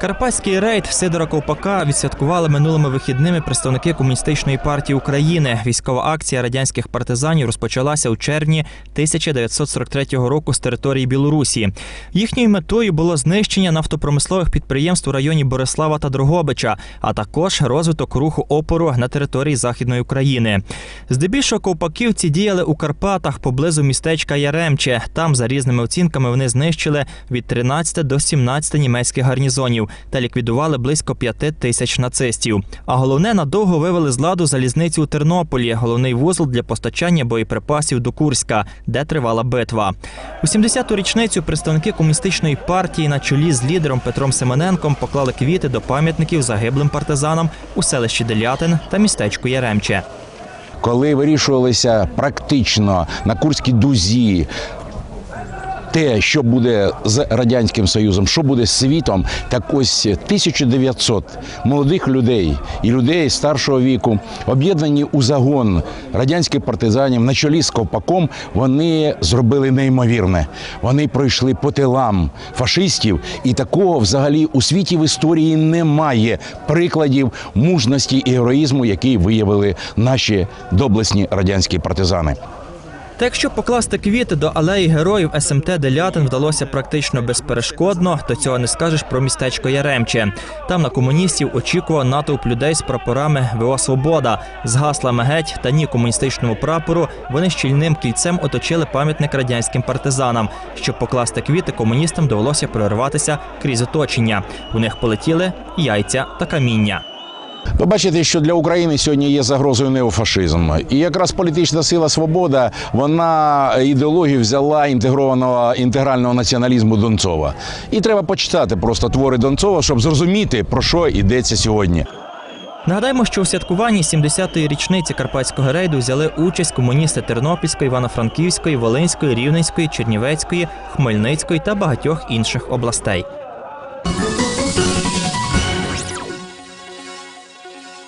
Карпатський рейд Сидора Ковпака відсвяткували минулими вихідними представники комуністичної партії України. Військова акція радянських партизанів розпочалася у червні 1943 року з території Білорусі. Їхньою метою було знищення нафтопромислових підприємств у районі Борислава та Дрогобича, а також розвиток руху опору на території Західної України. Здебільшого ковпаківці діяли у Карпатах поблизу містечка Яремче. Там, за різними оцінками, вони знищили від 13 до 17 німецьких гарнізонів та ліквідували близько 5 тисяч нацистів. А головне, надовго вивели з ладу залізницю у Тернополі, головний вузол для постачання боєприпасів до Курська, де тривала битва. У 70-ту річницю представники комуністичної партії на чолі з лідером Петром Семененком поклали квіти до пам'ятників загиблим партизанам у селищі Делятин та містечку Яремче. коли вирішувалися практично на Курській дузі. Те, що буде з радянським союзом, що буде з світом, так ось 1900 молодих людей і людей старшого віку, об'єднані у загон радянських партизанів на чолі з Ковпаком, вони зробили неймовірне. Вони пройшли по тилам фашистів, і такого взагалі у світі в історії немає прикладів мужності і героїзму, який виявили наші доблесні радянські партизани. Та якщо покласти квіти до алеї героїв СМТ Делятин вдалося практично безперешкодно, то цього не скажеш про містечко Яремче. Там на комуністів очікував натовп людей з прапорами ВО Свобода з гаслами геть та ні комуністичному прапору. Вони щільним кільцем оточили пам'ятник радянським партизанам. Щоб покласти квіти, комуністам довелося прорватися крізь оточення. У них полетіли яйця та каміння. Ви бачите, що для України сьогодні є загрозою неофашизм. І якраз політична сила свобода вона ідеологію взяла інтегрованого інтегрального націоналізму Донцова. І треба почитати просто твори Донцова, щоб зрозуміти про що йдеться сьогодні. Нагадаємо, що у святкуванні 70-ї річниці карпатського рейду взяли участь комуністи Тернопільської, Івано-Франківської, Волинської, Рівненської, Чернівецької, Хмельницької та багатьох інших областей.